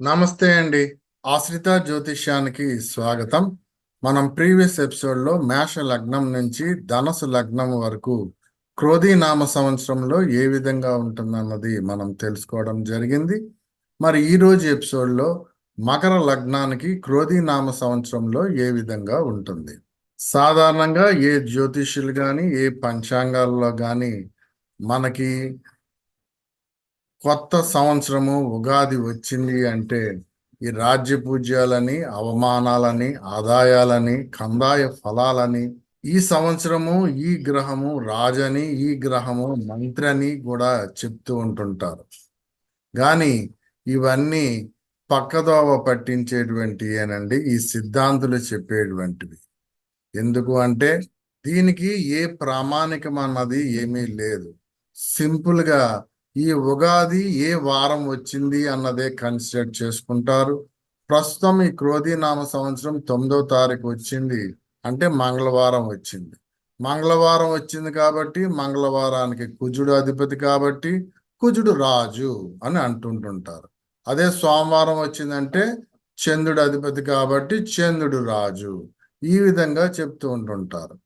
నమస్తే అండి. ఆశ్రిత జ్యోతిష్యానికి స్వాగతం. మనం ప్రీవియస్ ఎపిసోడ్లో మేష లగ్నం నుంచి ధనసు లగ్నం వరకు క్రోధీ నామ సంవత్సరంలో ఏ విధంగా ఉంటుందన్నది మనం తెలుసుకోవడం జరిగింది. మరి ఈ రోజు ఎపిసోడ్లో మకర లగ్నానికి క్రోధీ నామ సంవత్సరంలో ఏ విధంగా ఉంటుంది? సాధారణంగా ఏ జ్యోతిష్యులు కానీ ఏ పంచాంగాల్లో కానీ మనకి కొత్త సంవత్సరము ఉగాది వచ్చింది అంటే ఈ రాజ్య పూజ్యాలని అవమానాలని ఆదాయాలని కందాయ ఫలాలని ఈ సంవత్సరము ఈ గ్రహము రాజని ఈ గ్రహము మంత్రి అని కూడా చెప్తూ ఉంటుంటారు. కానీ ఇవన్నీ పక్కదోవ పట్టించేటువంటి ఏనండి ఈ సిద్ధాంతులు చెప్పేటువంటివి. ఎందుకు అంటే దీనికి ఏ ప్రామాణికం అన్నది ఏమీ లేదు. సింపుల్గా ఈ ఉగాది ఏ వారం వచ్చింది అన్నదే కన్సిడర్ చేసుకుంటారు. ప్రస్తుతం ఈ క్రోధి నామ సంవత్సరం తొమ్మిదో తారీఖు వచ్చింది. అంటే మంగళవారం వచ్చింది. మంగళవారం వచ్చింది కాబట్టి మంగళవారానికి కుజుడు అధిపతి కాబట్టి కుజుడు రాజు అని అంటుంటుంటారు. అదే సోమవారం వచ్చిందంటే చంద్రుడు అధిపతి కాబట్టి చంద్రుడు రాజు. ఈ విధంగా చెప్తూ ఉంటుంటారు.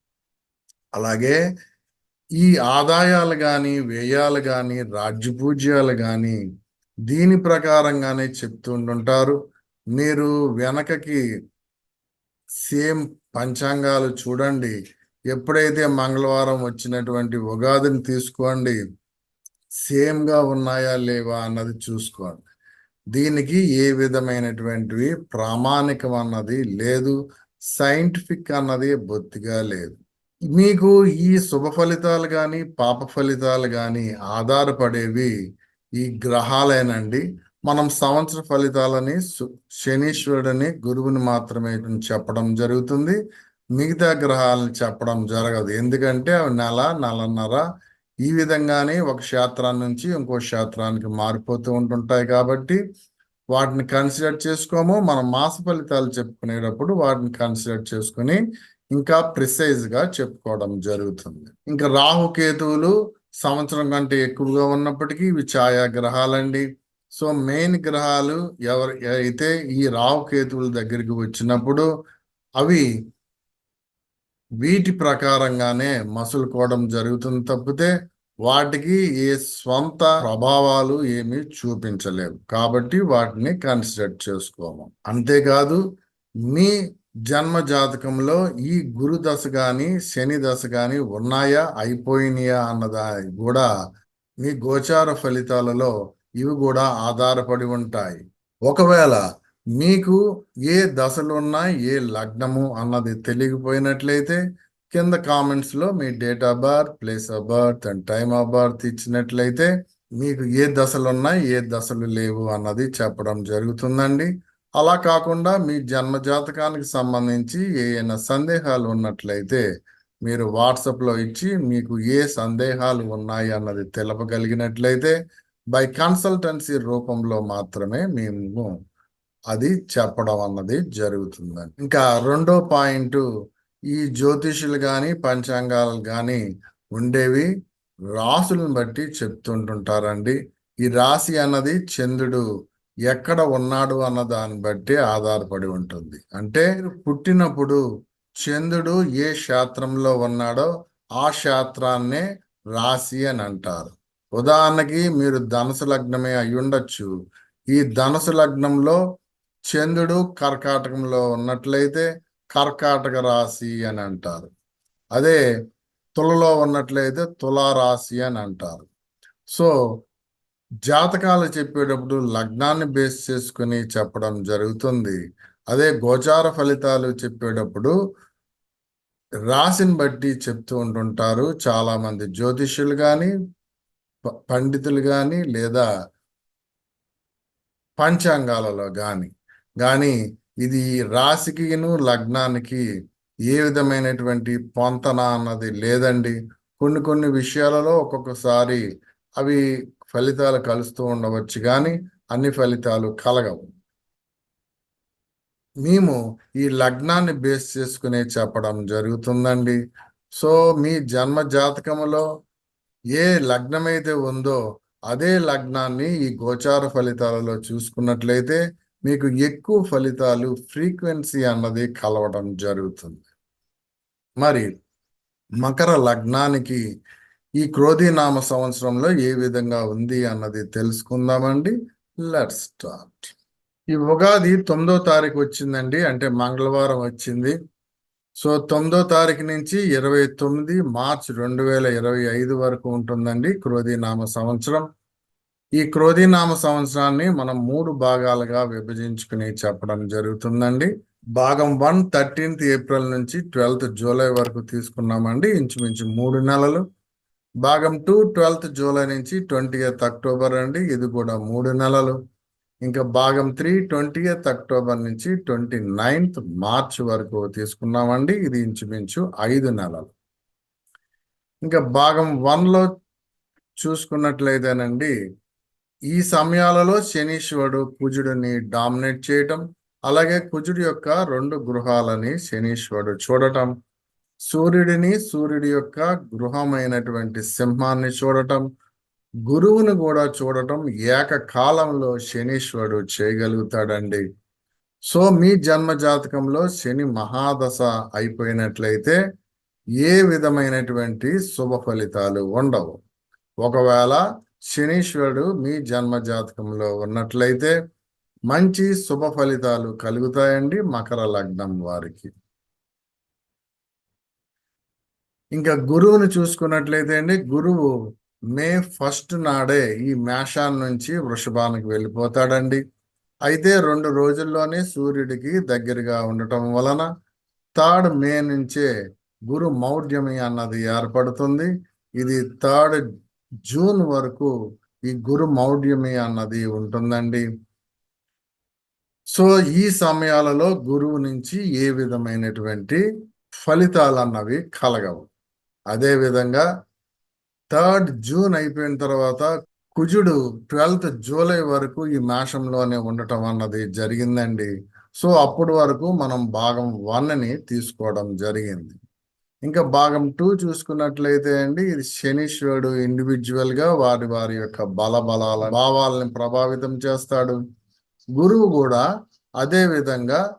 అలాగే ఈ ఆదాయాలు కానీ వ్యయాలు కానీ రాజ్యపూజ్యాలు కానీ దీని ప్రకారంగానే చెప్తుంటుంటారు మీరు వెనకకి సేమ్ పంచాంగాలు చూడండి. ఎప్పుడైతే మంగళవారం వచ్చినటువంటి ఉగాదిని తీసుకోండి సేమ్గా ఉన్నాయా లేవా అన్నది చూసుకోండి. దీనికి ఏ విధమైనటువంటివి ప్రామాణికం అన్నది లేదు సైంటిఫిక్ అన్నది బొత్తిగా లేదు. మీకు ఈ శుభ ఫలితాలు కానీ పాప ఫలితాలు కానీ ఆధారపడేవి ఈ గ్రహాలేనండి. మనం సంవత్సర ఫలితాలని శనీశ్వరుడని గురువుని మాత్రమే చెప్పడం జరుగుతుంది. మిగతా గ్రహాలను చెప్పడం జరగదు. ఎందుకంటే అవి నెల నెలన్నర ఈ విధంగానే ఒక క్షేత్రం నుంచి ఇంకో క్షేత్రానికి మారిపోతూ ఉంటుంటాయి కాబట్టి వాటిని కన్సిడర్ చేసుకోము. మనం మాస ఫలితాలు చెప్పుకునేటప్పుడు వాటిని కన్సిడర్ చేసుకుని ఇంకా ప్రిసైజ్గా చెప్పుకోవడం జరుగుతుంది. ఇంకా రాహుకేతువులు సంవత్సరం కంటే ఎక్కువగా ఉన్నప్పటికీ ఇవి ఛాయా గ్రహాలండి సో మెయిన్ గ్రహాలు ఎవరు అయితే ఈ రాహుకేతువుల దగ్గరికి వచ్చినప్పుడు అవి వీటి ప్రకారంగానే మసులుకోవడం జరుగుతుంది తప్పితే వాటికి ఏ స్వంత ప్రభావాలు ఏమి చూపించలేవు. కాబట్టి వాటిని కన్సిడర్ చేసుకోము. అంతేకాదు మీ జన్మ జాతకంలో ఈ గురు దశ గాని శని దశ గాని ఉన్నాయా అయిపోయినాయా అన్నదా కూడా మీ గోచార ఫలితాలలో ఇవి కూడా ఆధారపడి ఉంటాయి. ఒకవేళ మీకు ఏ దశలు ఉన్నాయి ఏ లగ్నము అన్నది తెలియకపోయినట్లయితే కింద కామెంట్స్లో మీ date of birth place of birth and time of birth ఇచ్చినట్లయితే మీకు ఏ దశలు ఉన్నాయి ఏ దశలు లేవు అన్నది చెప్పడం జరుగుతుందండి. అలా కాకుండా మీ జన్మ జాతకానికి సంబంధించి ఏమైనా సందేహాలు ఉన్నట్లయితే మీరు వాట్సాప్లో ఇచ్చి మీకు ఏ సందేహాలు ఉన్నాయి అన్నది తెలపగలిగినట్లయితే బై కన్సల్టెన్సీ రూపంలో మాత్రమే మేము అది చెప్పడం అన్నది జరుగుతుందండి. ఇంకా రెండో పాయింట్ ఈ జ్యోతిషులు కానీ పంచాంగాలు కానీ ఉండేవి రాసులను బట్టి చెప్తుంటుంటారండి. ఈ రాశి అన్నది చంద్రుడు ఎక్కడ ఉన్నాడు అన్న దాన్ని బట్టి ఆధారపడి ఉంటుంది. అంటే పుట్టినప్పుడు చంద్రుడు ఏ క్షేత్రంలో ఉన్నాడో ఆ క్షేత్రాన్నే రాశి అని అంటారు. ఉదాహరణకి మీరు ధనుసు లగ్నమే అయి ఉండొచ్చు. ఈ ధనుసు లగ్నంలో చంద్రుడు కర్కాటకంలో ఉన్నట్లయితే కర్కాటక రాశి అని అంటారు. అదే తులలో ఉన్నట్లయితే తులారాశి అని అంటారు. సో జాతకాలు చెప్పేటప్పుడు లగ్నాన్ని బేస్ చేసుకుని చెప్పడం జరుగుతుంది. అదే గోచార ఫలితాలు చెప్పేటప్పుడు రాశిని బట్టి చెప్తూ ఉంటుంటారు. చాలామంది జ్యోతిష్యులు కానీ పండితులు కానీ లేదా పంచాంగాలలో కానీ కానీ ఇది రాశికిను లగ్నానికి ఏ విధమైనటువంటి పొంతన అన్నది లేదండి. కొన్ని కొన్ని విషయాలలో ఒక్కొక్కసారి అవి ఫలితాలు కలుస్తూ ఉండవచ్చు కానీ అన్ని ఫలితాలు కలగవు. మేము ఈ లగ్నాన్ని బేస్ చేసుకునే చెప్పడం జరుగుతుందండి. సో మీ జన్మ జాతకములో ఏ లగ్నమైతే ఉందో అదే లగ్నాన్ని ఈ గోచార ఫలితాలలో చూసుకున్నట్లయితే మీకు ఎక్కువ ఫలితాలు ఫ్రీక్వెన్సీ అన్నది కలవడం జరుగుతుంది. మరి మకర లగ్నానికి ఈ క్రోధీనామ సంవత్సరంలో ఏ విధంగా ఉంది అన్నది తెలుసుకుందామండి. లెట్ స్టార్ట్ ఈ ఉగాది తొమ్మిదో తారీఖు వచ్చిందండి అంటే మంగళవారం వచ్చింది. సో తొమ్మిదో తారీఖు నుంచి ఇరవై తొమ్మిది మార్చ్ రెండు వేల ఇరవై ఐదు వరకు ఉంటుందండి క్రోధీనామ సంవత్సరం. ఈ క్రోధీనామ సంవత్సరాన్ని మనం మూడు భాగాలుగా విభజించుకుని చెప్పడం జరుగుతుందండి. భాగం వన్ థర్టీన్త్ ఏప్రిల్ నుంచి ట్వెల్త్ జూలై వరకు తీసుకున్నామండి ఇంచుమించు మూడు నెలలు. భాగం టూ ట్వెల్త్ జూలై నుంచి ట్వంటీ అక్టోబర్ అండి. ఇది కూడా మూడు నెలలు. ఇంకా భాగం త్రీ ట్వంటీ అక్టోబర్ నుంచి ట్వంటీ నైన్త్ మార్చ్ వరకు తీసుకున్నామండి. ఇది ఇంచుమించు ఐదు నెలలు. ఇంకా భాగం వన్లో చూసుకున్నట్లయితేనండి ఈ సమయాలలో శనీశ్వరుడు కుజుడిని డామినేట్ చేయటం అలాగే కుజుడి యొక్క రెండు గృహాలని శనీశ్వరుడు చూడటం సూర్యుడిని సూర్యుడి యొక్క గృహమైనటువంటి సింహాన్ని చూడటం గురువుని కూడా చూడటం ఏకకాలంలో శనీశ్వరుడు చేయగలుగుతాడండి. సో మీ జన్మ జాతకంలో శని మహాదశ అయిపోయినట్లయితే ఏ విధమైనటువంటి శుభ ఫలితాలు ఉండవు. ఒకవేళ శనీశ్వరుడు మీ జన్మ జాతకంలో ఉన్నట్లయితే మంచి శుభ ఫలితాలు కలుగుతాయండి మకర లగ్నం వారికి. ఇంకా గురువును చూసుకున్నట్లయితే అండి గురువు మే ఫస్ట్ నాడే ఈ మేషాన్ నుంచి వృషభానికి వెళ్ళిపోతాడండి. అయితే రెండు రోజుల్లోనే సూర్యుడికి దగ్గరగా ఉండటం వలన థర్డ్ మే నుంచే గురు మౌఢ్యమి అన్నది ఏర్పడుతుంది. ఇది థర్డ్ జూన్ వరకు ఈ గురు మౌఢ్యమి అన్నది ఉంటుందండి. సో ఈ సమయాలలో గురువు నుంచి ఏ విధమైనటువంటి ఫలితాలు అన్నవి కలగవు. అదేవిధంగా థర్డ్ జూన్ అయిపోయిన తర్వాత కుజుడు ట్వెల్త్ జూలై వరకు ఈ మేషంలోనే ఉండటం అన్నది జరిగిందండి. సో అప్పటి వరకు మనం భాగం వన్ని తీసుకోవడం జరిగింది. ఇంకా భాగం టూ చూసుకున్నట్లయితే అండి ఇది శనీశ్వరుడు ఇండివిజువల్గా వారి వారి యొక్క బల బలాల భావాలని ప్రభావితం చేస్తాడు. గురువు కూడా అదే విధంగా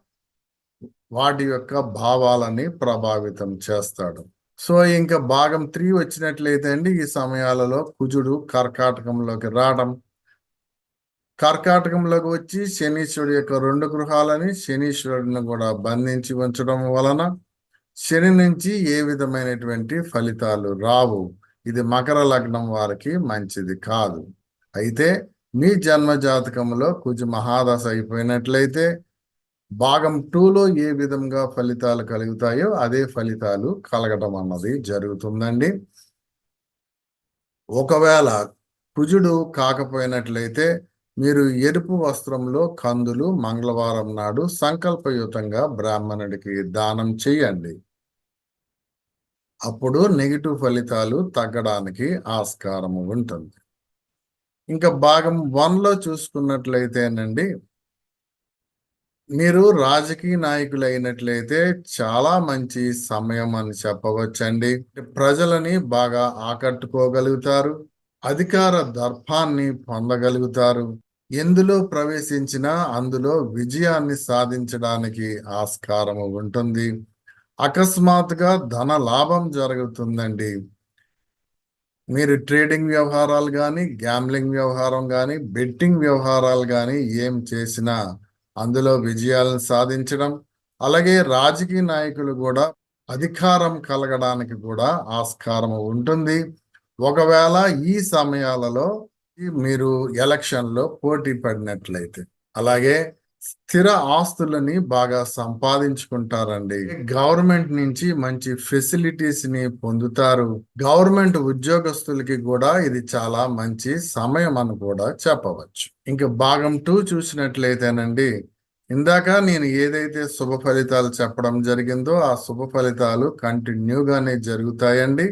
వాటి యొక్క భావాలని ప్రభావితం చేస్తాడు. సో ఇంకా భాగం త్రీ వచ్చినట్లయితే అండి ఈ సమయాలలో కుజుడు కర్కాటకంలోకి రావడం. కర్కాటకంలోకి వచ్చి శనీశ్వరుడు యొక్క రెండు గృహాలని శనీశ్వరుడిని కూడా బంధించి ఉంచడం వలన శని నుంచి ఏ విధమైనటువంటి ఫలితాలు రావు? ఇది మకర లగ్నం వారికి మంచిది కాదు. అయితే మీ జన్మ జాతకంలో కుజు మహాదశ అయిపోయినట్లయితే భాగం టూలో ఏ విధంగా ఫలితాలు కలుగుతాయో అదే ఫలితాలు కలగటం అన్నది జరుగుతుందండి. ఒకవేళ కుజుడు కాకపోయినట్లయితే మీరు ఎరుపు వస్త్రంలో కందులు మంగళవారం నాడు సంకల్పయుతంగా బ్రాహ్మణుడికి దానం చేయండి. అప్పుడు నెగిటివ్ ఫలితాలు తగ్గడానికి ఆస్కారం ఉంటుంది. ఇంకా భాగం వన్లో చూసుకున్నట్లయితేనండి మీరు రాజకీయ నాయకులు అయినట్లయితే చాలా మంచి సమయం అని చెప్పవచ్చండి. ప్రజలని బాగా ఆకట్టుకోగలుగుతారు అధికార దర్పాన్ని పొందగలుగుతారు. ఎందులో ప్రవేశించినా అందులో విజయాన్ని సాధించడానికి ఆస్కారం ఉంటుంది. అకస్మాత్తుగా ధన లాభం జరుగుతుందండి. మీరు ట్రేడింగ్ వ్యవహారాలు కానీ గ్యాంబ్లింగ్ వ్యవహారం కానీ బెట్టింగ్ వ్యవహారాలు కానీ ఏం చేసినా అందులో విజయాలను సాధించడం అలాగే రాజకీయ నాయకులు కూడా అధికారం కలగడానికి కూడా ఆస్కారం ఉంటుంది. ఒకవేళ ఈ సమయాలలో మీరు ఎలక్షన్లో పోటీ పడినట్లయితే అలాగే స్థిర ఆస్తులని బాగా సంపాదించుకుంటారండి. గవర్నమెంట్ నుంచి మంచి ఫెసిలిటీస్ని పొందుతారు. గవర్నమెంట్ ఉద్యోగస్తులకి కూడా ఇది చాలా మంచి సమయం అని కూడా చెప్పవచ్చు. ఇంకా భాగం టూ చూసినట్లయితేనండి ఇందాక నేను ఏదైతే శుభ ఫలితాలు చెప్పడం జరిగిందో ఆ శుభ ఫలితాలు కంటిన్యూగానే జరుగుతాయండి.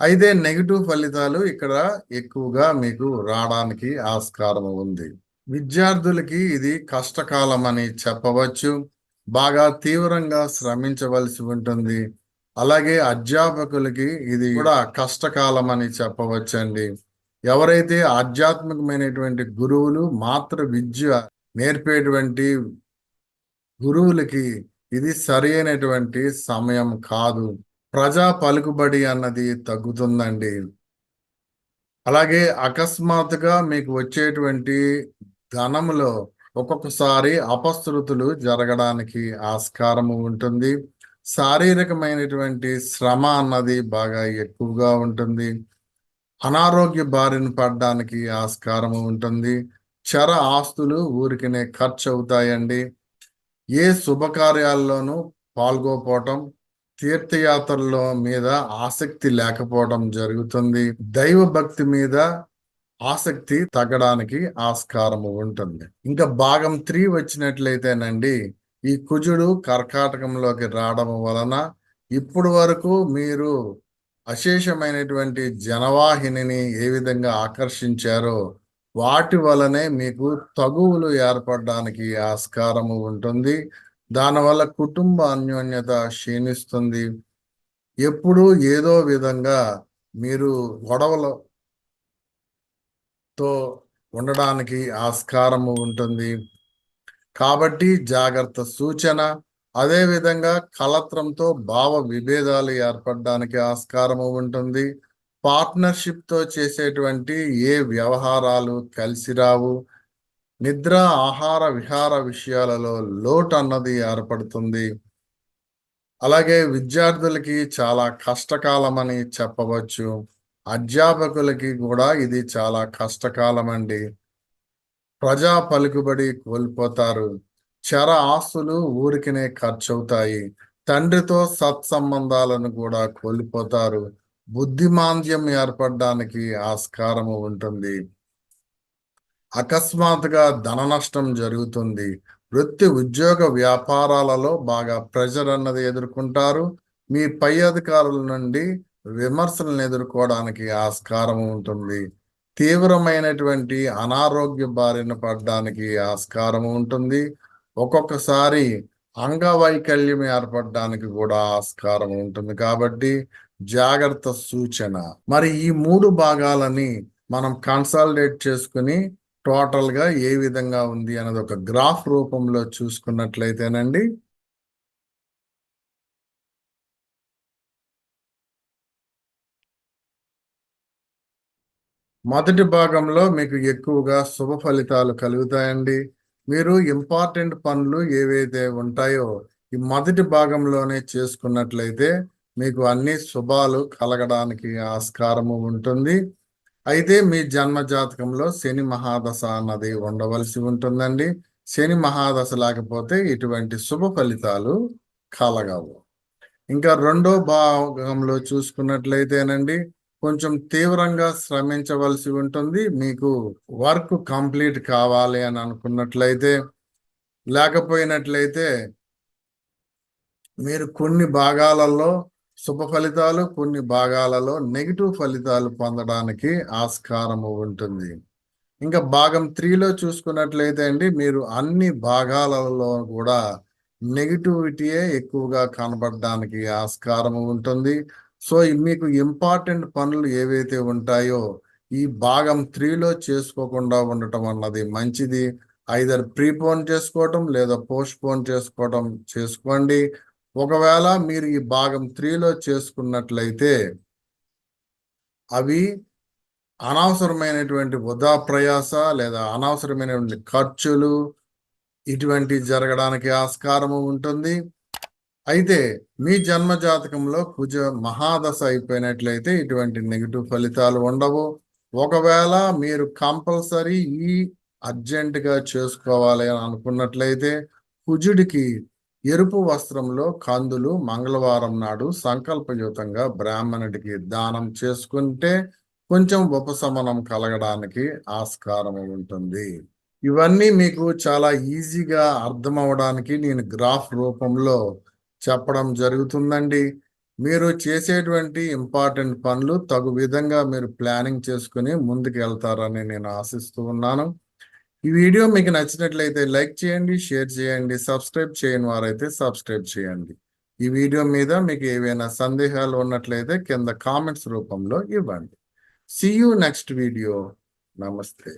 అయితే నెగిటివ్ ఫలితాలు ఇక్కడ ఎక్కువగా మీకు రావడానికి ఆస్కారం ఉంది. విద్యార్థులకి ఇది కష్టకాలం అని చెప్పవచ్చు. బాగా తీవ్రంగా శ్రమించవలసి ఉంటుంది. అలాగే అధ్యాపకులకి ఇది కూడా కష్టకాలం అని చెప్పవచ్చండి. ఎవరైతే ఆధ్యాత్మికమైనటువంటి గురువులు మాత్ర విద్య నేర్పేటువంటి గురువులకి ఇది సరైనటువంటి సమయం కాదు. ప్రజా పలుకుబడి అన్నది తగ్గుతుందండి. అలాగే అకస్మాత్తుగా మీకు వచ్చేటువంటి ధనములో ఒక్కొక్కసారి అపశృతులు జరగడానికి ఆస్కారము ఉంటుంది. శారీరకమైనటువంటి శ్రమ అన్నది బాగా ఎక్కువగా ఉంటుంది. అనారోగ్య బారిన పడడానికి ఆస్కారము ఉంటుంది. చర ఆస్తులు ఊరికినే ఖర్చు అవుతాయండి ఏ శుభకార్యాల్లోనూ పాల్గొపోవటం తీర్థయాత్రల్లో మీద ఆసక్తి లేకపోవడం జరుగుతుంది. దైవ భక్తి మీద ఆసక్తి తగ్గడానికి ఆస్కారము ఉంటుంది. ఇంకా భాగం త్రీ వచ్చినట్లయితేనండి ఈ కుజుడు కర్కాటకంలోకి రావడం వలన ఇప్పుడు వరకు మీరు అశేషమైనటువంటి జనవాహినిని ఏ విధంగా ఆకర్షించారో వాటి వలనే మీకు తగువులు ఏర్పడడానికి ఆస్కారము ఉంటుంది. దానివల్ల కుటుంబ అన్యోన్యత క్షీణిస్తుంది. ఎప్పుడు ఏదో విధంగా మీరు గొడవలు తో ఉండడానికి ఆస్కారము ఉంటుంది. కాబట్టి జాగ్రత్త సూచన. అదే విధంగా కలత్రంతో భావ విభేదాలు ఏర్పడడానికి ఆస్కారము ఉంటుంది. పార్ట్నర్షిప్తో చేసేటువంటి ఏ వ్యవహారాలు కలిసి రావు. నిద్ర ఆహార విహార విషయాలలో లోటు అన్నది ఏర్పడుతుంది. అలాగే విద్యార్థులకి చాలా కష్టకాలమని చెప్పవచ్చు. అధ్యాపకులకి కూడా ఇది చాలా కష్టకాలం అండి ప్రజా పలుకుబడి కోల్పోతారు. చర ఆస్తులు ఊరికినే ఖర్చు అవుతాయి తండ్రితో సత్సంబంధాలను కూడా కోల్పోతారు. బుద్ధిమాంద్యం ఏర్పడడానికి ఆస్కారము ఉంటుంది. అకస్మాత్తుగా ధన నష్టం జరుగుతుంది. వృత్తి ఉద్యోగ వ్యాపారాలలో బాగా ప్రెషర్ అన్నది ఎదుర్కొంటారు. మీ పై అధికారుల నుండి విమర్శలను ఎదుర్కోవడానికి ఆస్కారం ఉంటుంది. తీవ్రమైనటువంటి అనారోగ్య బారిన పడడానికి ఆస్కారం ఉంటుంది. ఒక్కొక్కసారి అంగవైకల్యం ఏర్పడడానికి కూడా ఆస్కారం ఉంటుంది. కాబట్టి జాగ్రత్త సూచన. మరి ఈ మూడు భాగాలని మనం కన్సాలిడేట్ చేసుకుని టోటల్గా ఏ విధంగా ఉంది అన్నది ఒక గ్రాఫ్ రూపంలో చూసుకున్నట్లయితేనండి మొదటి భాగంలో మీకు ఎక్కువగా శుభ ఫలితాలు కలుగుతాయండి. మీరు ఇంపార్టెంట్ పనులు ఏవైతే ఉంటాయో ఈ మొదటి భాగంలోనే చేసుకున్నట్లయితే మీకు అన్ని శుభాలు కలగడానికి ఆస్కారము ఉంటుంది. అయితే మీ జన్మ జాతకంలో శని మహాదశ అన్నది ఉండవలసి ఉంటుందండి. శని మహాదశ లేకపోతే ఇటువంటి శుభ ఫలితాలు కలగవు. ఇంకా రెండో భాగంలో చూసుకున్నట్లయితేనండి కొంచెం తీవ్రంగా శ్రమించవలసి ఉంటుంది. మీకు వర్క్ కంప్లీట్ కావాలి అని అనుకున్నట్లయితే లేకపోయినట్లయితే మీరు కొన్ని భాగాలలో శుభ ఫలితాలు కొన్ని భాగాలలో నెగిటివ్ ఫలితాలు పొందడానికి ఆస్కారము ఉంటుంది. ఇంకా భాగం త్రీలో చూసుకున్నట్లయితే అండి మీరు అన్ని భాగాలలో కూడా నెగిటివిటీయే ఎక్కువగా కనబడడానికి ఆస్కారము ఉంటుంది. సో మీకు ఇంపార్టెంట్ పనులు ఏవైతే ఉంటాయో ఈ భాగం త్రీలో చేసుకోకుండా ఉండటం అన్నది మంచిది. ఐదర్ ప్రీపోన్ చేసుకోవటం లేదా పోస్ట్ పోన్ చేసుకోవటం చేసుకోండి. ఒకవేళ మీరు ఈ భాగం త్రీలో చేసుకున్నట్లయితే అవి అనవసరమైనటువంటి వృధా ప్రయాస లేదా అనవసరమైనటువంటి ఖర్చులు ఇటువంటి జరగడానికి ఆస్కారము ఉంటుంది. అయితే మీ జన్మ జాతకంలో కుజ మహాదశ అయిపోయినట్లయితే ఇటువంటి నెగిటివ్ ఫలితాలు ఉండవు. ఒకవేళ మీరు కంపల్సరీ ఈ అర్జెంటుగా చేసుకోవాలి అని అనుకున్నట్లయితే కుజుడికి ఎరుపు వస్త్రంలో కందులు మంగళవారం నాడు సంకల్పయుతంగా బ్రాహ్మణుడికి దానం చేసుకుంటే కొంచెం ఉపశమనం కలగడానికి ఆస్కారం ఉంటుంది. ఇవన్నీ మీకు చాలా ఈజీగా అర్థం అవడానికి నేను గ్రాఫ్ రూపంలో చెప్పడం జరుగుతుందండి. మీరు చేసేటువంటి ఇంపార్టెంట్ పనులు తగు విధంగా మీరు ప్లానింగ్ చేసుకుని ముందుకు వెళ్తారని నేను ఆశిస్తూ ఉన్నాను. ఈ వీడియో మీకు నచ్చినట్లయితే లైక్ చేయండి షేర్ చేయండి సబ్స్క్రైబ్ చేయని వారైతే సబ్స్క్రైబ్ చేయండి. ఈ వీడియో మీద మీకు ఏవైనా సందేహాలు ఉన్నట్లయితే కింద కామెంట్స్ రూపంలో ఇవ్వండి. సి యూ నెక్స్ట్ వీడియో నమస్తే